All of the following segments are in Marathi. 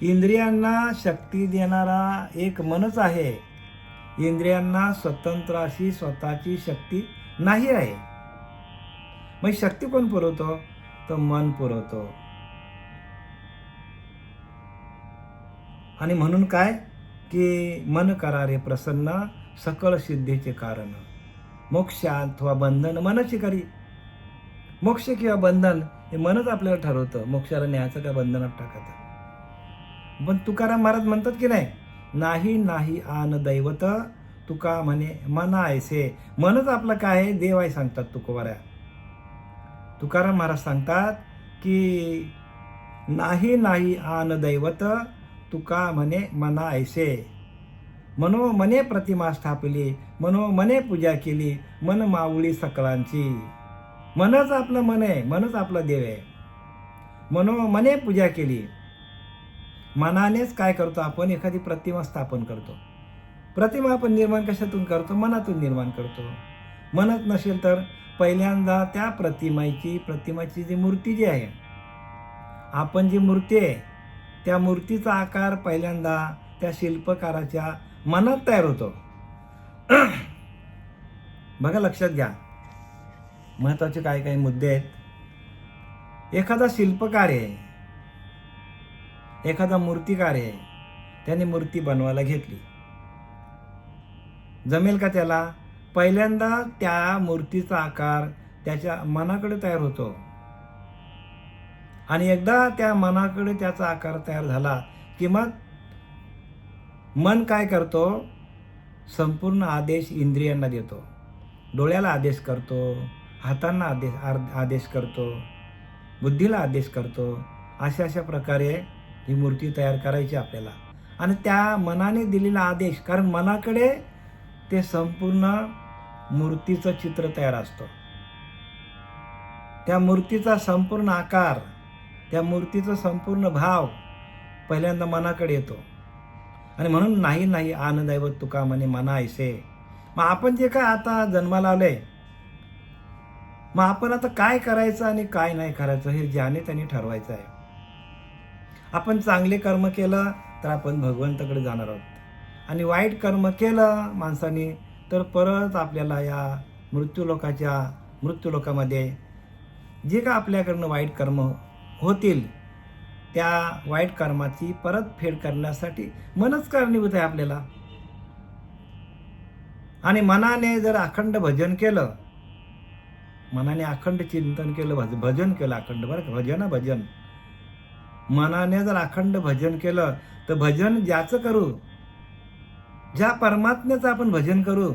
इंद्रियांना शक्ती देणारा एक मनच आहे. इंद्रियांना स्वतंत्र अशी स्वतःची शक्ती नाही आहे. मग शक्ती कोण पुरवतो? तर मन पुरवतो. आणि म्हणून काय? की मन करारे प्रसन्न सकळ सिद्धीचे कारण. मोक्ष अथवा बंधन मनाची करी. मोक्ष किंवा बंधन हे मनच आपल्याला ठरवतं. मोक्षाला न्यायचं का बंधनात टाकायचं? पण तुकाराम महाराज म्हणतात की नाही नाही नाही आन दैवत तुका म्हणे मना ऐसे मनच आपलं काय आहे? देव आहे सांगतात तुकोबाऱ्या. तुकाराम महाराज सांगतात की नाही नाही आन दैवत तुका म्हणे मना ऐसे मनो मने प्रतिमा स्थापली मनो मने पूजा केली मन मावळी सकळांची मनच आपलं मन आहे मनच आपलं देव आहे. मनो मने पूजा केली मनानेच काय करतो आपण? एखादी प्रतिमा स्थापन करतो. प्रतिमा आपण निर्माण कशातून करतो? मनातून निर्माण करतो. मनच नसेल तर पहिल्यांदा त्या प्रतिमाची प्रतिमाची जी मूर्ती जी आहे आपण जी मूर्ती आहे त्या मूर्तीचा आकार पहिल्यांदा त्या शिल्पकाराच्या मनात तयार होतो. बघा लक्षात घ्या. महत्त्वाचे काय काही मुद्दे आहेत. एखादा शिल्पकार आहे एखादा मूर्तिकार आहे त्याने मूर्ती बनवायला घेतली. जमेल का त्याला? पहिल्यांदा त्या मूर्तीचा आकार त्याच्या मनाकडे तयार होतो. आणि एकदा त्या मनाकडे त्याचा आकार तयार झाला की मग मन काय करतो? संपूर्ण आदेश इंद्रियांना देतो. डोळ्याला आदेश करतो हातांना आदेश आदेश करतो बुद्धीला आदेश करतो. अशा अशा प्रकारे ही मूर्ती तयार करायची आपल्याला. आणि त्या मनाने दिलेला आदेश कारण मनाकडे ते संपूर्ण मूर्तीचं चित्र तयार असतं. त्या मूर्तीचा संपूर्ण आकार त्या मूर्तीचा संपूर्ण भाव पहिल्यांदा मनाकडे येतो. आणि म्हणून नाही नाही आनंदैवत तुका म्हणे मना ऐसे. मग आपण जे काय आता जन्माला आलोय मग आपण आता काय करायचं आणि काय नाही करायचं हे ज्याने त्यांनी ठरवायचं आहे. आपण चांगले कर्म केलं तर आपण भगवंताकडे जाणार आहोत. आणि वाईट कर्म केलं माणसाने तर परत आपल्याला या मृत्यूलोकाच्या मृत्यूलोकामध्ये जे का आपल्याकडनं वाईट कर्म होतील त्या वाईट कर्माची परतफेड करण्यासाठी मनच कारणीभूत आहे आपल्याला. आणि मनाने जर अखंड भजन केलं मनाने अखंड चिंतन केलं भज भजन केलं अखंड बरं भजन भजन. मनाने जर अखंड भजन केलं तर भजन ज्याचं करू ज्या परमात्म्याचं आपण भजन करू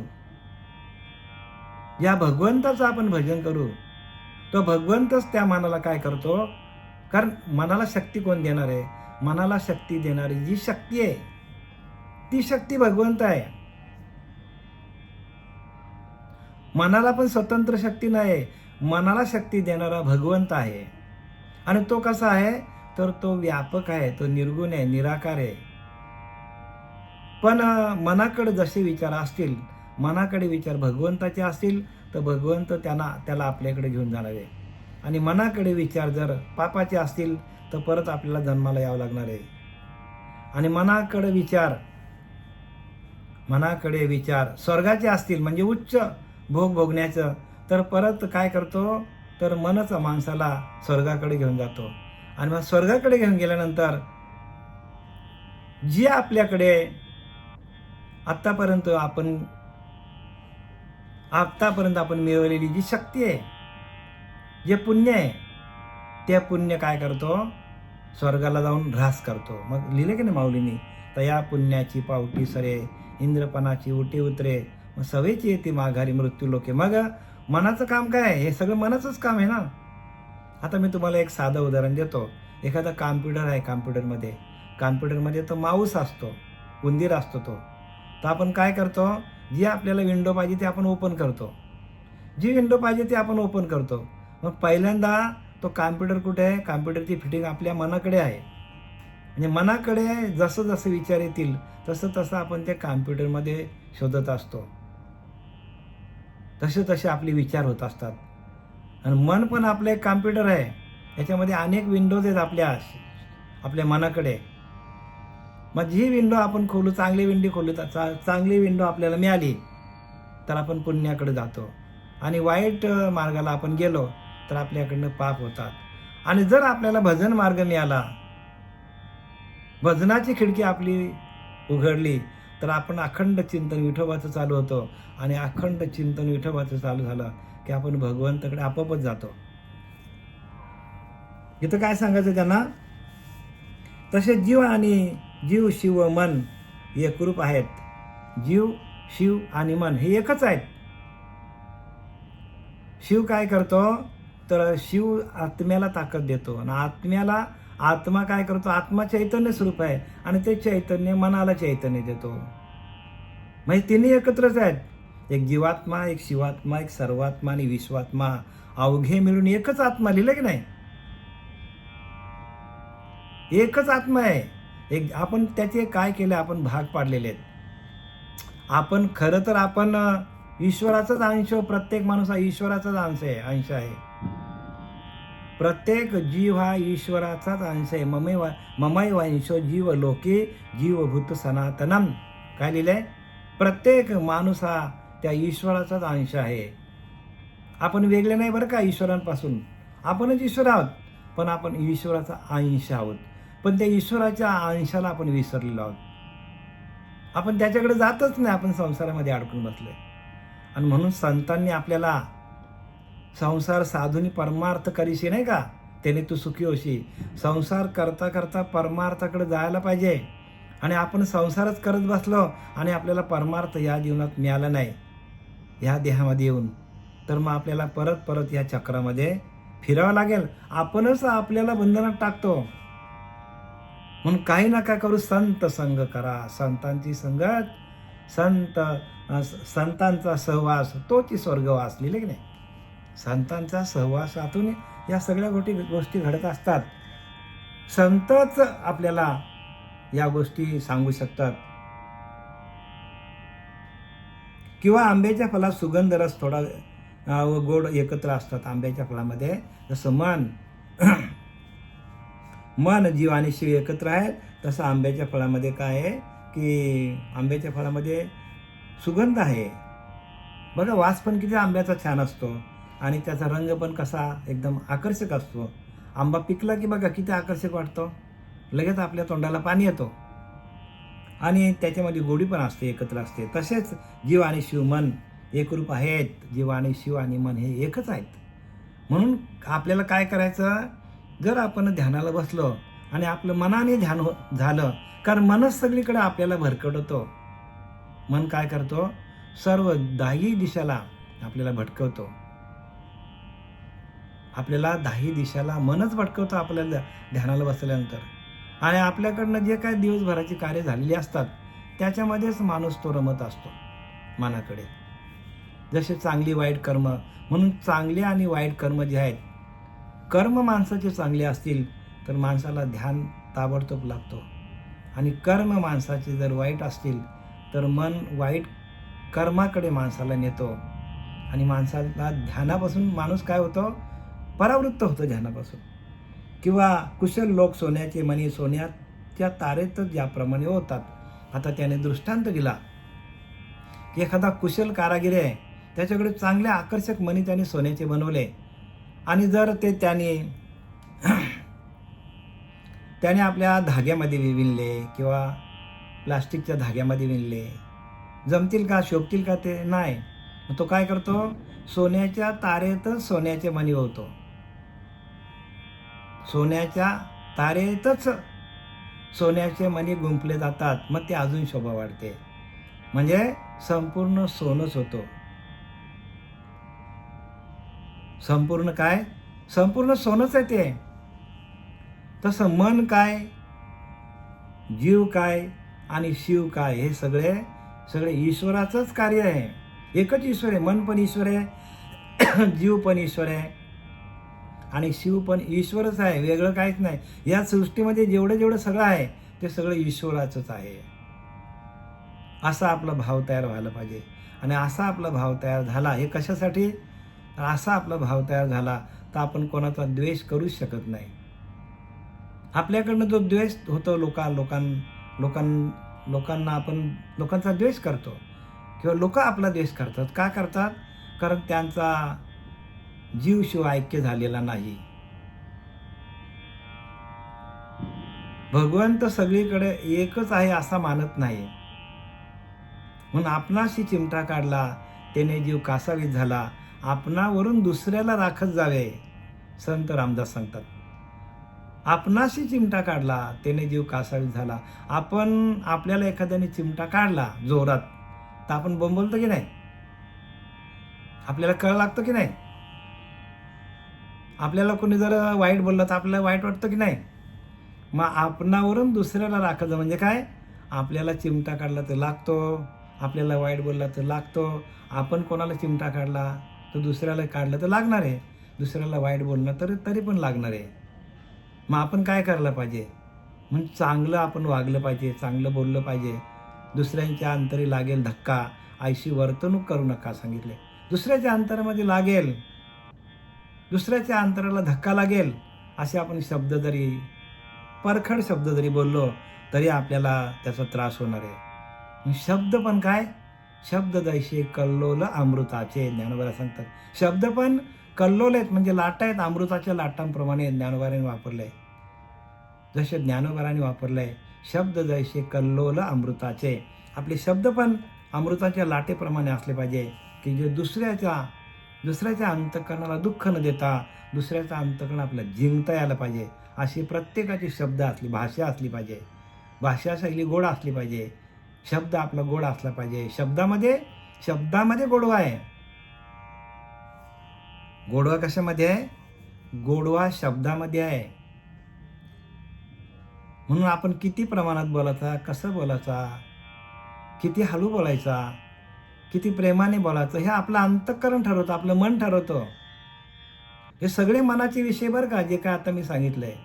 ज्या भगवंताचं आपण भजन करू तो भगवंतच त्या मनाला काय करतो? कारण मनाला शक्ती कोण देणार आहे? मनाला शक्ती देणारी जी शक्ती आहे ती शक्ती भगवंत आहे. मनाला पण स्वतंत्र शक्ती नाही. मनाला शक्ती देणारा भगवंत आहे. आणि तो कसा आहे? तर तो व्यापक आहे तो निर्गुण आहे निराकार आहे. पण मनाकडे जसे विचार असतील मनाकडे विचार भगवंताचे असतील तर भगवंत त्यांना त्याला आपल्याकडे घेऊन जाणार. आहे आणि मनाकडे विचार जर पापाचे असतील तर परत आपल्याला जन्माला यावं लागणार आहे. आणि मनाकडे विचार मनाकडे विचार स्वर्गाचे असतील म्हणजे उच्च भोग भोगण्याचं तर परत काय करतो? तर मनच माणसाला स्वर्गाकडे घेऊन जातो. आणि मग स्वर्गाकडे घेऊन गेल्यानंतर जी आपल्याकडे आत्तापर्यंत आपण आत्तापर्यंत आपण मिळवलेली जी शक्ती आहे जे पुण्य आहे ते पुण्य काय करतो? स्वर्गाला जाऊन ऱ्हास करतो. मग लिहिले की नाही माऊलीनी? तया पुण्याची पावटी सरे इंद्रपणाची उटी उतरे मग सवेची येते माघारी मृत्यू लोके मग मनाचं काम काय आहे? हे सगळं मनाचंच काम आहे ना? आता मी तुम्हाला एक साधं उदाहरण देतो. एखादा कॉम्प्युटर आहे कॉम्प्युटरमध्ये कॉम्प्युटरमध्ये तो माऊस असतो. उंदीर असतो तो. तर आपण काय करतो? जी आपल्याला विंडो पाहिजे ते आपण ओपन करतो. जी विंडो पाहिजे ती आपण ओपन करतो. मग पहिल्यांदा तो कॉम्प्युटर कुठे आहे? कॉम्प्युटरची फिटिंग आपल्या मनाकडे आहे. म्हणजे मनाकडे जसं जसं विचार येतील तसं तसं आपण त्या कॉम्प्युटरमध्ये शोधत असतो. तसे तसे आपले विचार होत असतात. आणि मन पण आपलं एक कॉम्प्युटर आहे. याच्यामध्ये अनेक विंडोज आहेत आपल्या आपल्या मनाकडे. मग जी विंडो आपण खोलू चांगली विंडी खोलू तर चा- चांगली विंडो आपल्याला मिळाली तर आपण पुण्याकडे जातो. आणि वाईट मार्गाला आपण गेलो तर आपल्याकडनं पाप होतात. आणि जर आपल्याला भजन मार्ग मिळाला भजनाची खिडकी आपली उघडली तर आपण अखंड चिंतन विठोबाचं चालू होतं आणि अखंड चिंतन विठोबाचं चालू झालं की आपण भगवंताकडे आपोआपच जातो. इथं काय सांगायचं त्यांना? तसे जीव आणि जीव शिव मन एकरूप आहेत. जीव शिव आणि मन हे एकच आहेत. शिव काय करतो? तर शिव आत्म्याला ताकद देतो आणि आत्म्याला आत्मा काय करतो? आत्मा चैतन्य स्वरूप आहे आणि ते चैतन्य मनाला चैतन्य देतो. म्हणजे तिन्ही एकत्रच आहेत. एक जीवात्मा एक शिवात्मा एक सर्वात्मा आणि विश्वात्मा. अवघे मिळून एकच आत्मा लिहिलं की नाही? एकच आत्मा आहे. एक आपण त्याचे काय केले? आपण भाग पाडलेले आहेत. आपण खरं तर आपण ईश्वराचाच अंश प्रत्येक माणूस हा ईश्वराचाच अंश आहे अंश आहे. प्रत्येक जीव हा ईश्वराचाच अंश आहे. ममै वा वंशो जीव लोके जीवभूत सनातनम. काय लिहिलं आहे प्रत्येक माणूस हा त्या ईश्वराचाच अंश आहे. आपण वेगळे नाही बरं का ईश्वरांपासून. आपणच ईश्वर आहोत पण आपण ईश्वराचा अंश आहोत. पण त्या ईश्वराच्या अंशाला आपण विसरलेलो आहोत. आपण त्याच्याकडे जातच नाही आपण संसारामध्ये अडकून बसलोय. आणि म्हणून संतांनी आपल्याला संसार साधूनी परमार्थ करीशी नाही का? त्याने तू सुखी होशी संसार करता करता परमार्थाकडे जायला पाहिजे. आणि आपण संसारच करत बसलो आणि आपल्याला परमार्थ या जीवनात मिळाला नाही. ह्या देहामध्ये येऊन. तर मग आपल्याला परत परत या चक्रामध्ये फिरावं लागेल. आपणच आपल्याला बंधनात टाकतो. म्हणून काही नका करू. संत संग करा. संतांची संगत. संत संतांचा सहवास. तोची स्वर्गवास. लिहिले की नाही? संतांचा सहवासातून या सगळ्या गोष्टी गोष्टी घडत असतात. संतच आपल्याला या गोष्टी सांगू शकतात. किंवा आंब्याच्या फळात सुगंध रस थोडा व गोड एकत्र असतात आंब्याच्या फळामध्ये. जसं मन. मन जीव आणि शिव एकत्र आहेत. तसं आंब्याच्या फळामध्ये काय आहे? की आंब्याच्या फळामध्ये सुगंध आहे. बघा वास पण किती आंब्याचा छान असतो. आणि त्याचा रंग पण कसा एकदम आकर्षक असतो. आंबा पिकला की बघा किती आकर्षक वाटतो. लगेच आपल्या तोंडाला पाणी येतो. आणि त्याच्यामध्ये गोडी पण असते एकत्र असते. तसेच जीव आणि शिव मन एकरूप आहेत. जीव आणि शिव आणि मन हे एकच आहेत. म्हणून आपल्याला काय करायचं? जर आपण ध्यानाला बसलो आणि आपलं मनाने ध्यान हो झालं कारण मनच सगळीकडे आपल्याला भरकटवतो. मन काय करतो? सर्व दाही दिशाला आपल्याला भटकवतो. आपल्याला दाही दिशाला मनच भटकवतं आपल्याला ध्यानाला बसल्यानंतर. आणि आपल्याकडनं जे काय दिवसभराची कार्य झालेली असतात त्याच्यामध्येच माणूस तो रमत असतो मनाकडे. जसे चांगली वाईट कर्म म्हणून चांगले आणि वाईट कर्म जे आहेत कर्म माणसाचे चांगले असतील तर माणसाला ध्यान ताबडतोब लागतो. आणि कर्म माणसाचे जर वाईट असतील तर मन वाईट कर्माकडे माणसाला नेतो. आणि माणसाला ध्यानापासून माणूस काय होतो? परावृत्त होतं ध्यानापासून. किंवा कुशल लोक सोन्याचे मणी सोन्याच्या तारेतच ज्याप्रमाणे होतात. आता त्याने दृष्टांत दिला. की एखादा कुशल कारागिरी आहे त्याच्याकडे चांगले आकर्षक मणी त्याने सोन्याचे बनवले. आणि जर ते त्याने त्याने आपल्या धाग्यामध्ये विणले किंवा प्लास्टिकच्या धाग्यामध्ये विणले जमतील का शोभतील का ते नाही. तो काय करतो? सोन्याच्या तारेतच सोन्याचे मणी होतो सोन्याच्या तारेतच सोन्याचे मणी गुंपले जातात मग ते अजून शोभा वाढते. म्हणजे संपूर्ण सोनच होतो. संपूर्ण काय? संपूर्ण सोनच आहे ते. तसं मन काय? जीव काय? आणि शिव काय? हे सगळे सगळे ईश्वराचंच कार्य आहे. एकच ईश्वर आहे मन पण ईश्वर आहे जीव पण ईश्वर आहे. आणि शिव पण ईश्वरच आहे वेगळं काहीच नाही. या सृष्टीमध्ये जेवढं जेवढं सगळं आहे ते सगळं ईश्वराचंच आहे. असा आपला भाव तयार व्हायला पाहिजे. आणि असा आपला भाव तयार झाला हे कशासाठी? तर असा आपला भाव तयार झाला तर आपण कोणाचा द्वेष करूच शकत नाही. आपल्याकडनं जो द्वेष होतो लोका लोकां लोकां लोकांना आपण लोकांचा द्वेष करतो. किंवा लोक आपला द्वेष करतात. का करतात? कारण त्यांचा जीव ऐक्य झालेला नाही. भगवंत सगळीकडे एकच आहे असा मानत नाही. म्हणून आपणाशी चिमटा काढला त्याने जीव कासावीत झाला आपणावरून दुसऱ्याला राखत जावे संत रामदास सांगतात. आपणाशी चिमटा काढला त्याने जीव कासावीत झाला. आपण आपल्याला एखाद्याने चिमटा काढला जोरात तर आपण बोंबलतो की नाही? आपल्याला कळ लागतं की नाही? आपल्याला कोणी जर वाईट बोललं तर आपल्याला वाईट वाटतं की नाही? मग आपणावरून दुसऱ्याला राखायचं म्हणजे काय? आपल्याला चिमटा काढला तर लागतो. आपल्याला वाईट बोलला तर लागतो. आपण कोणाला चिमटा काढला तर दुसऱ्याला काढलं तर लागणार आहे. दुसऱ्याला वाईट बोलणं तर तरी पण लागणार आहे. मग आपण काय करायला पाहिजे? म्हणजे चांगलं आपण वागलं पाहिजे चांगलं बोललं पाहिजे. दुसऱ्यांच्या अंतरी लागेल धक्का. आईशी वर्तणूक करू नका सांगितले. दुसऱ्याच्या अंतरामध्ये लागेल. दुसऱ्याच्या अंतराला धक्का लागेल असे आपण शब्द जरी परखड शब्द जरी बोललो तरी आपल्याला त्याचा त्रास होणार आहे. शब्द पण काय? शब्द जैसे कल्लोल अमृताचे ज्ञानोबाला सांगतात. शब्द पण कल्लोल आहेत म्हणजे लाटा आहेत. अमृताच्या लाटांप्रमाणे ज्ञानोबाने वापरले. जसे ज्ञानोबाराने वापरले शब्द जैसे कल्लोल अमृताचे. आपले शब्द पण अमृताच्या लाटेप्रमाणे असले पाहिजे की जे दुसऱ्याच्या दुसऱ्याच्या अंतकरणाला दुःख न देता दुसऱ्याचा अंतकरण आपल्याला जिंकता यायला पाहिजे. अशी प्रत्येकाची शब्द असली भाषा असली पाहिजे. भाषा शैली गोड असली पाहिजे. शब्द आपला गोड असला पाहिजे. शब्दामध्ये शब्दामध्ये गोडवा आहे. गोडवा कशामध्ये आहे? गोडवा शब्दामध्ये आहे. म्हणून आपण किती प्रमाणात बोलायचा कसं बोलायचा किती हळू बोलायचा किती प्रेमाने बोलायचं हे आपलं अंतःकरण ठरवतं आपलं मन ठरवतं. हे सगळे मनाचे विषय बरं का जे काय आता मी सांगितलंय.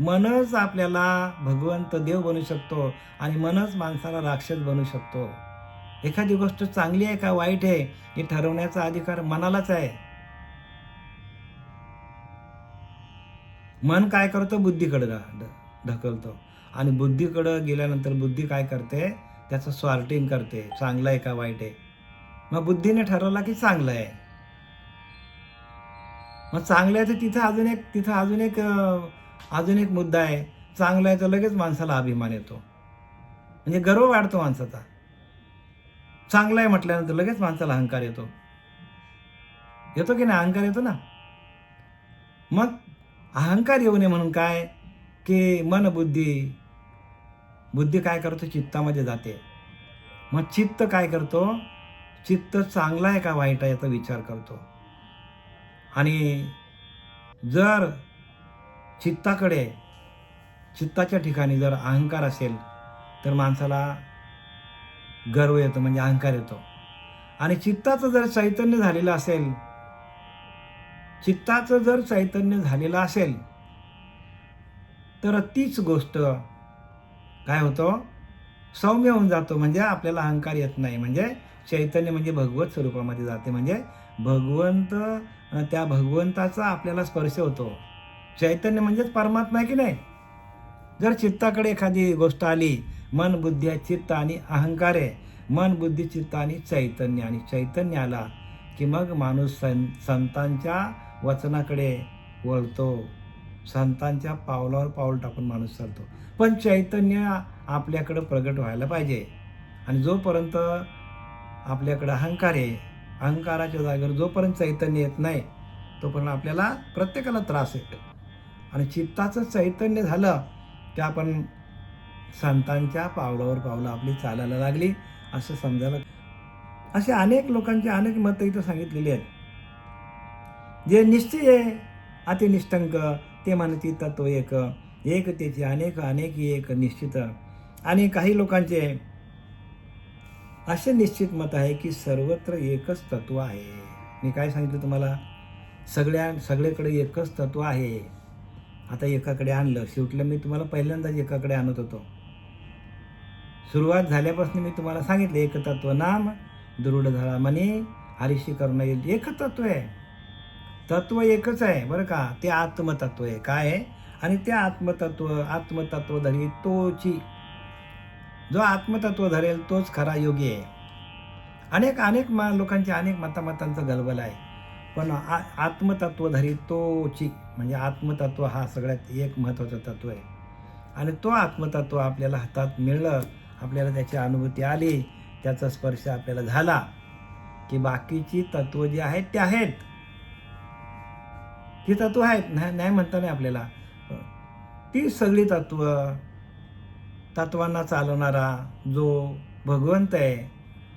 मनच आपल्याला भगवंत देव बनू शकतो आणि मनच माणसाला राक्षस बनू शकतो. एखादी गोष्ट चांगली आहे का वाईट आहे हे ठरवण्याचा अधिकार मनालाच आहे. मन काय करतो? बुद्धीकडं ढ- ढकलतो. आणि बुद्धीकडं गेल्यानंतर बुद्धी काय करते? त्याचं सॉर्टिंग करते. चांगलं आहे का वाईट आहे? मग बुद्धीने ठरवला की चांगलं आहे. मग चांगलं आहे तर तिथं अजून एक तिथं अजून एक अजून एक मुद्दा आहे. चांगलं आहे तर लगेच माणसाला अभिमान येतो. म्हणजे गर्व वाढतो माणसाचा. चांगलं आहे म्हटल्यानंतर लगेच माणसाला अहंकार येतो. येतो की नाही? अहंकार येतो ना? मग अहंकार येऊ नये म्हणून काय? की मन बुद्धी बुद्धी काय करतो? चित्तामध्ये जाते. मग चित्त काय करतो? चित्त चांगला आहे का वाईट आहे याचा विचार करतो. आणि जर चित्ताकडे चित्ताच्या ठिकाणी जर अहंकार असेल तर माणसाला गर्व येतो म्हणजे अहंकार येतो. आणि चित्ताचं जर चैतन्य झालेलं असेल चित्ताचं जर चैतन्य झालेलं असेल तर तीच गोष्ट काय होतं? सौम्य होऊन जातो म्हणजे आपल्याला अहंकार येत नाही. म्हणजे चैतन्य म्हणजे भगवत स्वरूपामध्ये जाते. म्हणजे भगवंत त्या भगवंताचा आपल्याला स्पर्श होतो. चैतन्य म्हणजेच परमात्मा आहे की नाही? जर चित्ताकडे एखादी गोष्ट आली मन बुद्धी आहे, चित्त आणि अहंकार आहे. मन बुद्धी चित्त आणि चैतन्य. आणि चैतन्य आला की मग माणूस सं संतांच्या वचनाकडे वळतो. संतांच्या पावलावर पाऊल टाकून माणूस चालतो. पण चैतन्य आपल्याकडं प्रगट व्हायला पाहिजे. आणि जोपर्यंत आपल्याकडं अहंकार आहे. अहंकाराच्या जागेवर जोपर्यंत चैतन्य येत नाही तोपर्यंत आपल्याला प्रत्येकाला त्रास येतो आणि चित्ताचं चैतन्य झालं की आपण संतांच्या पावलावर पावलं आपली चालायला लागली असं समजायला असे अनेक लोकांचे अनेक मतं इथं सांगितलेली आहेत. जे निश्चय आहे अतिनिष्ठंक ते म्हणते तत्व एक एक त्याची अनेक अनेक एक निश्चित. आणि काही लोकांचे असे निश्चित मत आहे की सर्वत्र एकच तत्व आहे. मी काय सांगितलं तुम्हाला? सगळ्या सगळीकडे एकच तत्व आहे. आता एकाकडे आणलं शेवटलं मी तुम्हाला पहिल्यांदाच एकाकडे आणत होतो. सुरुवात झाल्यापासून मी तुम्हाला सांगितलं एक तत्व नाम दृढ झाला म्हणे. हरिशी करणं येईल एक तत्व आहे. तत्व एकच आहे बरं का? ते आत्मतत्व आहे. काय आहे? आणि ते आत्मतत्व आत्मतत्व धरी तोची. जो आत्मतत्व धरेल तोच खरा योगी आहे. अनेक अनेक मा लोकांचे अनेक मतामतांचा गलबल आहे. पण आ आत्मतत्व धरी तोची म्हणजे आत्मतत्व हा सगळ्यात एक महत्त्वाचं तत्व आहे. आणि तो आत्मतत्व आपल्याला हातात मिळलं आपल्याला त्याची अनुभूती आली त्याचा स्पर्श आपल्याला झाला की बाकीची तत्व जी आहेत ते आहेत. ती तत्व आहेत नाही नाही म्हणता नाही आपल्याला. ती सगळी तत्व तत्वांना चालवणारा जो भगवंत आहे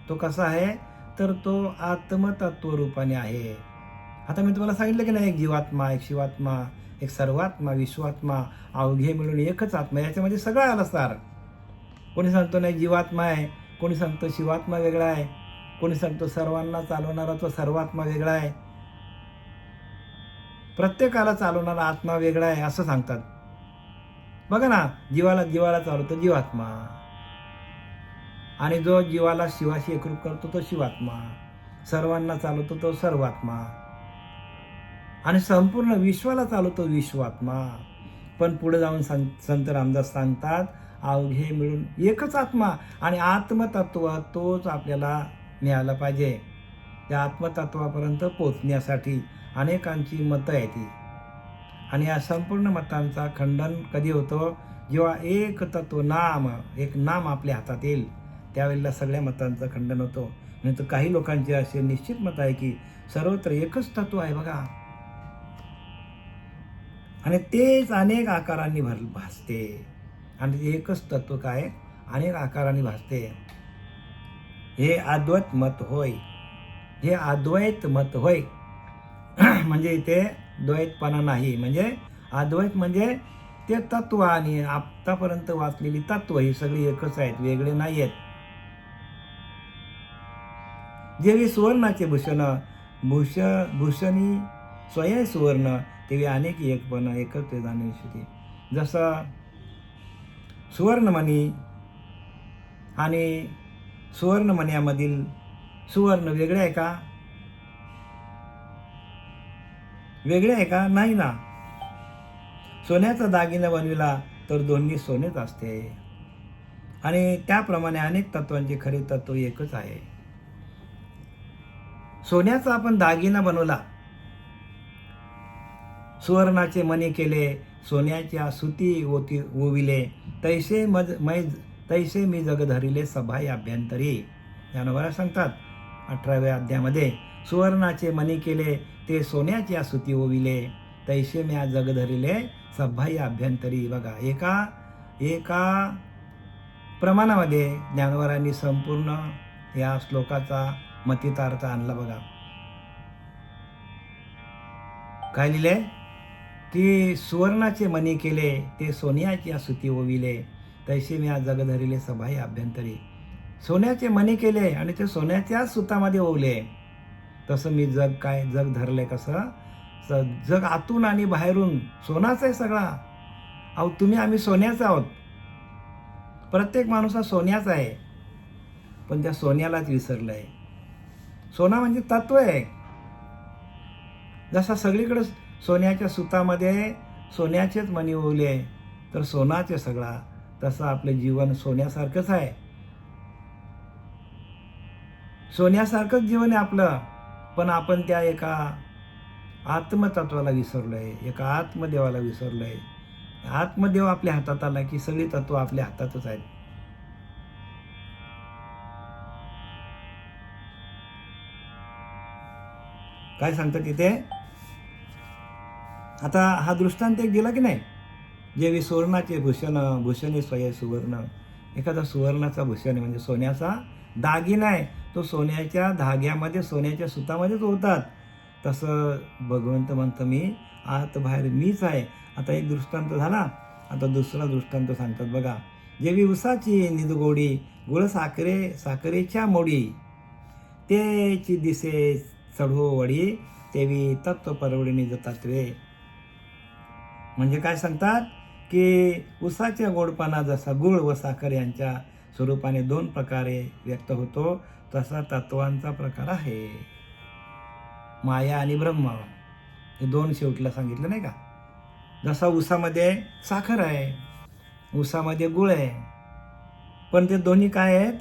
तो कसा आहे? तर तो आत्मतत्व रूपाने आहे. आता मी तुम्हाला सांगितलं की नाही एक जीवात्मा एक शिवात्मा एक सर्वात्मा विश्वात्मा अवघे मिळून एकच आत्मा याच्यामध्ये सगळं आलं सार कोणी सांगतो नाही जीवात्मा आहे. कोणी सांगतो शिवात्मा वेगळा आहे. कोणी सांगतो सर्वांना चालवणारा तो सर्वात्मा वेगळा आहे. प्रत्येकाला चालवणारा आत्मा वेगळा आहे असं सांगतात. बघा ना जीवाला जीवाला चालवतो जीवात्मा. आणि जो जीवाला शिवाशी एकरूप करतो तो शिवात्मा. सर्वांना चालवतो तो सर्वात्मा. आणि संपूर्ण विश्वाला चालवतो विश्वात्मा. पण पुढे जाऊन सं संत रामदास सांगतात अवघे मिळून एकच आत्मा आणि आत्मतत्व तोच आपल्याला मिळाला पाहिजे. त्या आत्मतत्वापर्यंत पोचण्यासाठी अनेकांची मतं आहेत ती आणि या संपूर्ण मतांचा खंडन कधी होतो? जेव्हा एक तत्व नाम एक नाम आपल्या हातात येईल त्यावेळेला सगळ्या मतांचं खंडन होतो. नाही तर काही लोकांचे असे निश्चित मत आहे की सर्वत्र एकच तत्व आहे बघा. आणि तेच अनेक आकारांनी भर भासते. आणि ते एकच तत्व काय? अनेक आकारांनी भासते. हे अद्वैत मत होय. हे अद्वैत मत होय. म्हणजे इथे द्वैतपणा नाही. म्हणजे अद्वैत म्हणजे ते तत्व आणि आतापर्यंत वाचलेली तत्व ही सगळी एकच आहेत वेगळे नाही आहेत जेवी सुवर्णाचे भूषण भूष भूषणी स्वयं सुवर्ण तेवी अनेक एकपण एकत्र जाणीव जसं सुवर्णमणी आणि सुवर्णमण्यामधील सुवर्ण वेगळे आहे का? वेगळे आहे का? नाही ना. सोन्याचा दागिना बनविला तर दोन्ही सोनेच असते. आणि त्याप्रमाणे अनेक तत्वांचे खरे तत्व एकच आहे. सोन्याचा आपण दागिना बनवला. सुवर्णाचे मणी केले सोन्याच्या सुती ओती ओविले तैसे मज मै तैसे मी जग धरिले सभाई अभ्यंतरी. यानं सांगतात अठराव्या अध्यामध्ये सुवर्णाचे मणी केले ते सोन्याच्या सुती ओविले. तैसे म्या जग धरिले सभाई अभ्यंतरी बघा. एका एका प्रमाणामध्ये ज्ञानवरांनी संपूर्ण या श्लोकाचा मतितार्थ आणला बघा. काय लिहिले? की सुवर्णाचे मणी केले ते सोन्याच्या सुती ओविले. तैसे मी जग धरिले सभाई अभ्यंतरी. सोन्याचे मणी केले आणि ते सोन्याच्या सुतामध्ये ओवले. तसं मी जग काय जग धरले कसं? स जग आतून आणि बाहेरून सोनाच आहे सगळा. अहो तुम्ही आम्ही सोन्याचा आहोत. प्रत्येक माणूस हा सोन्याचा आहे. पण त्या सोन्यालाच विसरलं आहे सोना म्हणजे तत्व आहे. जसा सगळीकडे सोन्याच्या सुतामध्ये सोन्याचेच मणी ओवले तर सोनाचे सगळा. तसं आपलं जीवन सोन्यासारखंच आहे. सोन्यासारखंच जीवन आहे आपलं. पण आपण त्या एका आत्मतत्वाला विसरलो आहे एका आत्मदेवाला विसरलो आहे आत्मदेव आपल्या हातात आला की सगळी तत्व आपल्या हातातच आहेत. काय सांगतात तिथे? आता हा दृष्टांत एक दिला की नाही? जे सुवर्णाचे भूषण भूषणे स्वय सुवर्ण. एखादा सुवर्णाचा भूषण आहे म्हणजे सोन्याचा दागिना आहे. तो सोन्याच्या धाग्यामध्ये सोन्याच्या सुतामध्येच होतात. तसं भगवंत म्हणतं मी आत बाहेर मीच आहे. आता एक दृष्टांत झाला. आता दुसरा दृष्टांत सांगतात बघा. जेवी उसाची निदगोडी गुळ साखरे साखरेच्या मोडी तेची दिसे चढो वडी तेवी तत्व परवडीने जातात रे. म्हणजे काय सांगतात? की उसाच्या गोडपाना जसा गुळ व साखर यांच्या स्वरूपाने दोन प्रकारे व्यक्त होतो तसा तत्वांचा प्रकार आहे. माया आणि ब्रह्म. हे दोन शेवटीला सांगितलं नाही का? जसा उसामध्ये साखर आहे उसामध्ये गुळ आहे. पण ते दोन्ही काय आहेत?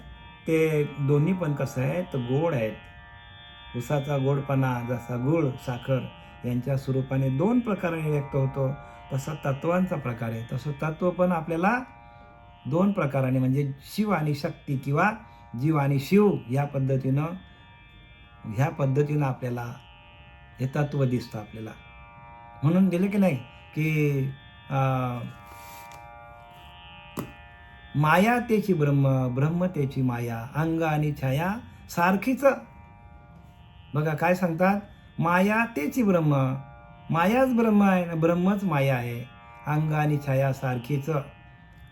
ते दोन्ही पण कसं आहे तर गोड आहेत. उसाचा गोडपणा जसा गुळ साखर यांच्या स्वरूपाने दोन प्रकाराने व्यक्त होतो तसा तत्वांचा प्रकार आहे. तसं तत्व पण आपल्याला दोन प्रकाराने म्हणजे शिव आणि शक्ती किंवा जीव आणि शिव या पद्धतीनं ह्या पद्धतीनं आपल्याला हे तत्व दिसतं आपल्याला. म्हणून दिलं की नाही की अं, माया त्याची ब्रह्म ब्रह्म त्याची माया अंग आणि छाया सारखीच. बघा काय सांगतात? माया तेची ब्रह्म मायाच ब्रह्म आहे ना ब्रह्मच माया आहे अंग आणि छाया सारखीच.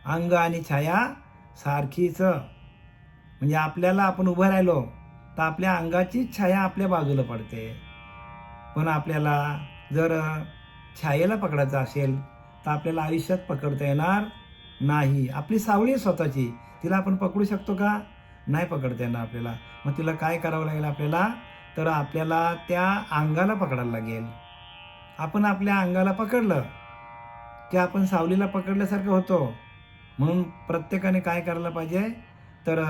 अंग आणि छाया सारखीच. म्हणजे आपल्याला आपण उभं राहिलो तर आपल्या अंगाचीच छाया आपल्या बाजूला पडते. पण आपल्याला जर छायेला पकडायचं असेल तर आपल्याला आयुष्यात पकडता येणार नाही. आपली सावळी स्वतःची. तिला आपण पकडू शकतो का? नाही पकडता येणार आपल्याला. मग तिला काय करावं लागेल आपल्याला? तर आपल्याला त्या अंगाला पकडायला लागेल. आपण आपल्या अंगाला पकडलं की आपण सावलीला पकडल्यासारखं होतो. म्हणून प्रत्येकाने काय करायला पाहिजे? तर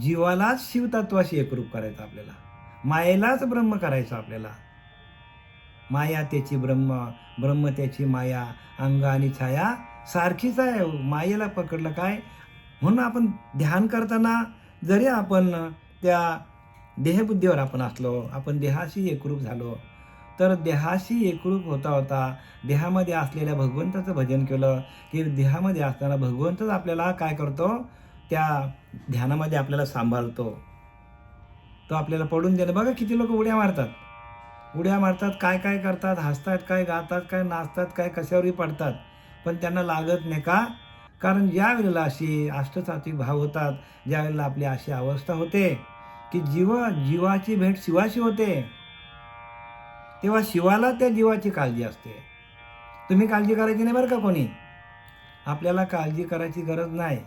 जीवालाच शिवतत्वाशी एकरूप करायचं आपल्याला. मायेलाच ब्रह्म करायचं आपल्याला. माया त्याची ब्रह्म ब्रह्म त्याची माया अंग आणि छाया सारखीच आहे. मायेला पकडलं काय? म्हणून आपण ध्यान करताना जरी आपण त्या देहबुद्धीवर आपण असलो आपण देहाशी एकरूप झालो तर देहाशी एकरूप होता होता देहामध्ये असलेल्या भगवंताचं भजन केलं. की देहामध्ये असताना भगवंतच आपल्याला काय करतो? त्या ध्यानामध्ये आपल्याला सांभाळतो. तो आपल्याला पडून देणं बघा किती लोक उड्या मारतात. उड्या मारतात काय काय करतात हसतात काय गातात काय नाचतात काय कशावरही पडतात. पण त्यांना लागत नाही का? कारण ज्या वेळेला अशी अष्टसात्विक भाव होतात ज्या वेळेला आपली अशी अवस्था होते की जीव जीवाची भेट शिवाशी होते. तेव्हा शिवाला त्या जीवाची काळजी असते. तुम्ही काळजी करायची नाही बरं का कोणी? आपल्याला काळजी करायची गरज नाही.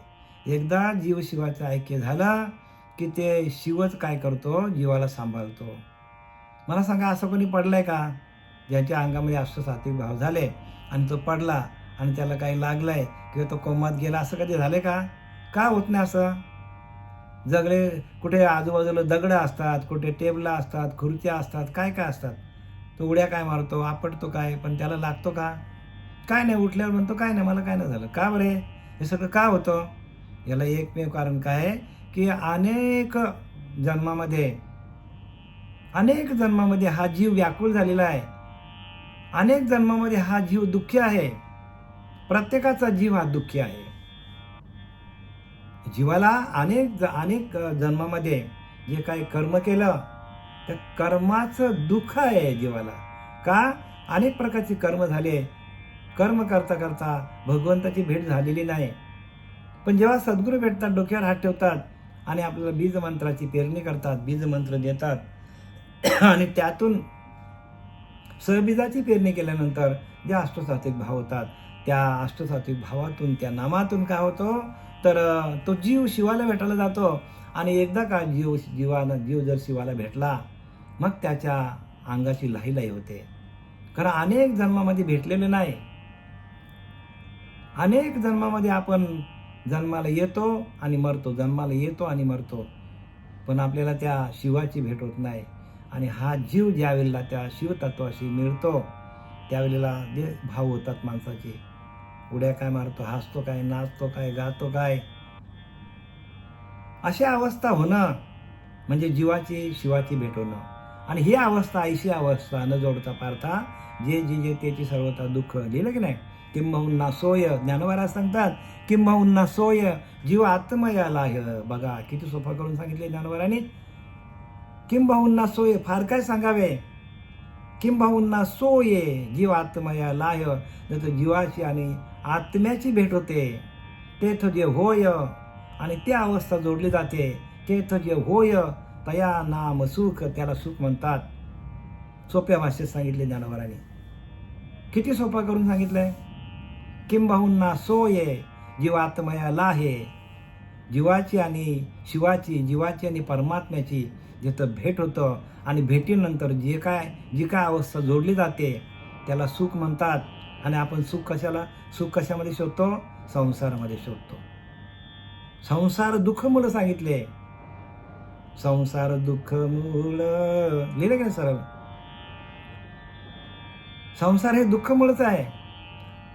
एकदा जीव शिवाचं ऐक्य झाला की ते शिवच काय करतो? जीवाला सांभाळतो. मला सांगा असं कोणी पडलंय का? ज्याच्या अंगामध्ये अष्टसात्विक भाव झाले आणि तो पडला आणि त्याला काही लागलंय किंवा तो कोमात गेला असं कधी झाले का? का होत नाही असं? जगले कुठे आजूबाजूला दगडं असतात कुठे टेबला असतात खुर्च्या असतात काय काय असतात? तो उड्या काय मारतो आपटतो काय पण त्याला लागतो का? काय नाही उठल्यावर म्हणतो काय नाही मला काय नाही झालं. का बरे हे? सगळं का होतं? याला एकमेव कारण काय आहे की अनेक जन्मामध्ये अनेक जन्मामध्ये हा जीव व्याकुळ झालेला आहे. अनेक जन्मामध्ये हा जीव दुःखी आहे. प्रत्येकाचा जीव हा दुःखी आहे. जीवाला अनेक ज- अनेक जन्मामध्ये जे काही कर्म केलं त्या कर्माचं दुःख आहे जीवाला. का? अनेक प्रकारचे कर्म झाले. कर्म करता करता भगवंताची भेट झालेली नाही. पण जेव्हा सद्गुरू भेटतात डोक्यावर हात ठेवतात आणि आपल्याला बीज मंत्राची पेरणी करतात बीज मंत्र देतात आणि त्यातून सहबीजाची पेरणी केल्यानंतर ज्या अष्टसात्विक भाव होतात त्या अष्टसात्विक भावातून त्या नामातून काय होतो? तर तो जीव शिवाला भेटायला जातो. आणि एकदा का जीव जीवानं जीव जर शिवाला भेटला मग त्याच्या अंगाची लाही होते. कारण अनेक जन्मामध्ये भेटलेले नाही. अनेक जन्मामध्ये आपण जन्माला येतो आणि मरतो जन्माला येतो आणि मरतो. पण आपल्याला त्या शिवाची भेट होत नाही. आणि हा जीव ज्यावेळेला त्या शिवतत्वाशी मिळतो त्यावेळेला जे भाव होतात माणसाचे. उड्या काय मारतो हसतो काय नाचतो काय गातो काय. अशी अवस्था होणं म्हणजे जीवाची शिवाची भेट होणं. आणि ही अवस्था ऐशी अवस्था न जोडता पारता जे जे जे त्याची सर्वता दुःख लिहिलं की नाही? किंबहुन्ना सोय. ज्ञानवारा सांगतात किंबहुन्ना सोय. जीव आत्मयाला बघा किती सोपा करून सांगितले ज्ञानवाराने किंबहुन्ना सोय. फार काय सांगावे? किंबहुन्ना सोये. जीव आत्मया लाय तर जीवाची आणि आत्म्याची भेट होते तेथ जे होय. आणि त्या अवस्था जोडली जाते तेथ जे होय. तया नाम सुख त्याला सुख म्हणतात. सोप्या भाषेत सांगितले ज्ञानवराने. किती सोपा करून सांगितलंय? किंबहुना सोये जीवात्मया लाहे. जीवाची आणि शिवाची जीवाची आणि परमात्म्याची जिथं भेट होतं आणि भेटीनंतर जे काय जी काय अवस्था जोडली जाते त्याला सुख म्हणतात. आणि आपण सुख कशाला? सुख कशामध्ये शोधतो? संसारामध्ये शोधतो. संसार दुःख मुलं सांगितले. संसार दुःख मूळ. लिहिलं की नाही सरळ संसार हे दुःख मुळच आहे.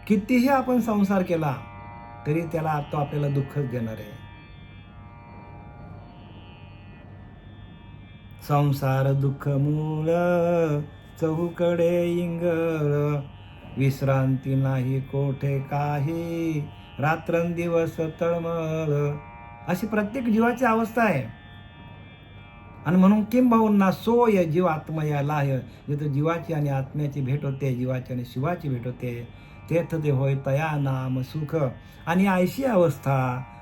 कितीही आपण संसार केला तरी त्याला तो आपल्याला दुःखच देणार आहे. संसार दुःख मूळ चहूकडे इंगळ विश्रांती नाही कोठे काही रात्रंदिवस तळमळ. अशी प्रत्येक जीवाची अवस्था आहे. आणि म्हणून किंबहुना सोय जीव आत्मया लाय जिथं जीवाची आणि आत्म्याची भेट होते जीवाची आणि शिवाची भेट होते तेथ ते होय तया नाम सुख. आणि अशी अवस्था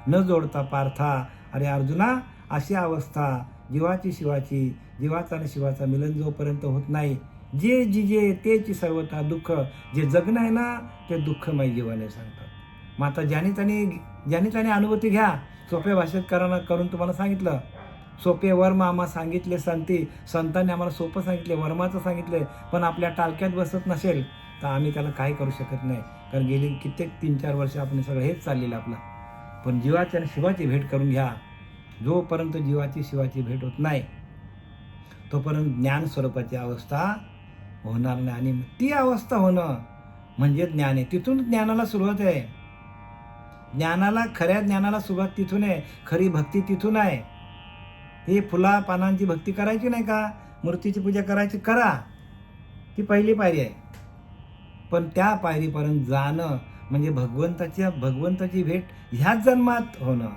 न जोडता पार्था अरे अर्जुना अशी अवस्था जीवाची शिवाची जीवाचा आणि शिवाचा मिलन जोपर्यंत होत नाही जे जी जे तेची सर्वता दुःख जे जगणं आहे ना ते दुःखमय जीवने सांगतात. मग आता ज्याने त्याने ज्याने त्याने अनुभूती घ्या. सोप्या भाषेत करा करून तुम्हाला सांगितलं. सोपे वर्म आम्हा सांगितले संती संतांनी आम्हाला सोपं सांगितले वर्माचं सांगितले पण आपल्या टालक्यात बसत नसेल तर आम्ही त्याला काही करू शकत नाही. कारण गेली कित्येक तीन चार वर्ष आपण सगळं हेच चाललेलं आपलं. पण जीवाची आणि शिवाची भेट करून घ्या. जोपर्यंत जीवाची शिवाची भेट होत नाही तोपर्यंत ज्ञान स्वरूपाची अवस्था होणार नाही. आणि ती अवस्था होणं म्हणजे ज्ञान आहे. तिथून ज्ञानाला सुरुवात आहे. ज्ञानाला खऱ्या ज्ञानाला सुरुवात तिथून आहे. खरी भक्ती तिथून आहे. हे फुला पानांची भक्ती करायची नाही का? मूर्तीची पूजा करायची करा. ती पहिली पायरी आहे. पण त्या पायरीपर्यंत जाणं म्हणजे भगवंताच्या भगवंताची भेट ह्याच जन्मात होणं.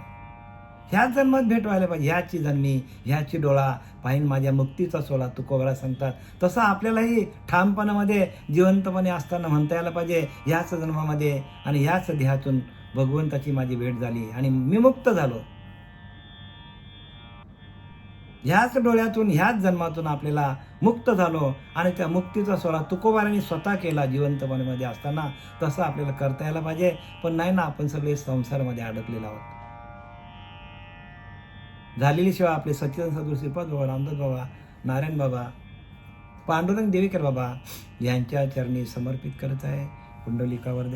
ह्याच जन्मात भेट व्हायला पाहिजे. ह्याची जन्मी ह्याची डोळा पाहिन माझ्या मुक्तीचा सोला तुकोबरा सांगतात. तसं आपल्यालाही ठामपणामध्ये जिवंतपणे असताना म्हणता यायला पाहिजे ह्याच जन्मामध्ये आणि ह्याच देहातून भगवंताची माझी भेट झाली आणि मी मुक्त झालो. ह्याच डोळ्यातून ह्याच जन्मातून आपल्याला मुक्त झालो आणि त्या मुक्तीचा सोहळा तुकोबारांनी स्वतः केला जिवंतपणामध्ये असताना. तसं आपल्याला करता यायला पाहिजे. पण नाही ना आपण सगळे संसारामध्ये अडकलेलो आहोत. झालेली शिवाय आपले सचिन साधू श्रीपाद बाबा रामदास बाबा नारायण बाबा पांडुरंग देवीकर बाबा यांच्या चरणी समर्पित करत आहे. कुंडलिकावर द्या